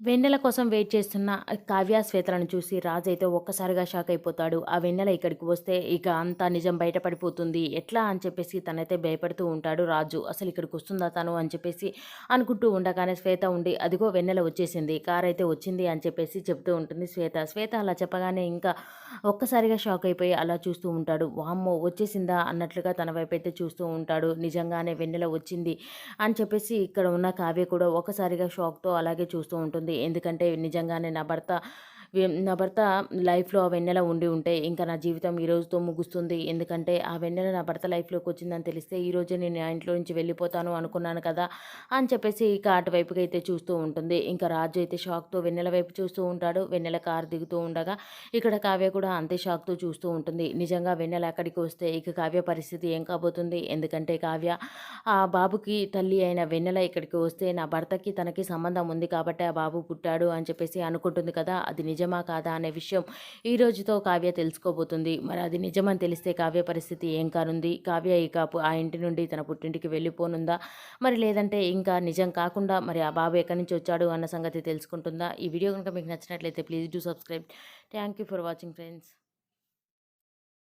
వెన్నెల కోసం వెయిట్ చేస్తున్న కావ్య శ్వేతలను చూసి రాజు అయితే ఒక్కసారిగా షాక్ అయిపోతాడు. ఆ వెన్నెల ఇక్కడికి వస్తే ఇక అంతా నిజం బయటపడిపోతుంది. ఎట్లా అని చెప్పేసి తనైతే భయపడుతూ ఉంటాడు రాజు. అసలు ఇక్కడికి వస్తుందా తను అని చెప్పేసి అనుకుంటూ ఉండగానే శ్వేత ఉండి అదిగో వెన్నెల వచ్చేసింది. కార్ అయితే వచ్చింది అని చెప్పేసి చెప్తూ ఉంటుంది శ్వేత. శ్వేత అలా చెప్పగానే ఇంకా ఒక్కసారిగా షాక్ అయిపోయి అలా చూస్తూ ఉంటాడు. వామ్మో వచ్చేసిందా అన్నట్లుగా తన వైపు అయితే చూస్తూ ఉంటాడు. నిజంగానే వెన్నెల వచ్చింది అని చెప్పేసి ఇక్కడ ఉన్న కావ్య కూడా ఒక్కసారిగా షాక్తో అలాగే చూస్తూ ఉంటుంది. ఎందుకంటే నిజంగానే నా భర్త నా భర్త లైఫ్లో ఆ వెన్నెల ఉండి ఉంటే ఇంకా నా జీవితం ఈ రోజుతో ముగుస్తుంది. ఎందుకంటే ఆ వెన్నెల నా భర్త లైఫ్లోకి వచ్చిందని తెలిస్తే ఈరోజే నేను ఆ ఇంట్లో నుంచి వెళ్ళిపోతాను అనుకున్నాను కదా అని చెప్పేసి ఇక అటువైపుకి అయితే చూస్తూ ఉంటుంది. ఇంకా రాజు అయితే షాక్తో వెన్నెల వైపు చూస్తూ ఉంటాడు. వెన్నెల కారు దిగుతూ ఉండగా ఇక్కడ కావ్య కూడా అంతే షాక్తో చూస్తూ ఉంటుంది. నిజంగా వెన్నెల అక్కడికి వస్తే ఇక కావ్య పరిస్థితి ఏం కాబోతుంది? ఎందుకంటే కావ్య ఆ బాబుకి తల్లి అయిన వెన్నెల ఇక్కడికి వస్తే నా భర్తకి తనకి సంబంధం ఉంది కాబట్టి ఆ బాబు పుట్టాడు అని చెప్పేసి అనుకుంటుంది కదా. అది నిజం నిజమా కాదా అనే విషయం ఈ రోజుతో కావ్య తెలుసుకోబోతుంది. మరి అది నిజమని తెలిస్తే కావ్య పరిస్థితి ఏం కానుంది? కావ్య ఇక ఆ ఇంటి నుండి తన పుట్టింటికి వెళ్ళిపోనుందా? మరి లేదంటే ఇంకా నిజం కాకుండా మరి ఆ బాబు ఎక్కడి నుంచి వచ్చాడు అన్న సంగతి తెలుసుకుంటుందా? ఈ వీడియో కనుక మీకు నచ్చినట్లయితే please do subscribe. Thank you for watching friends.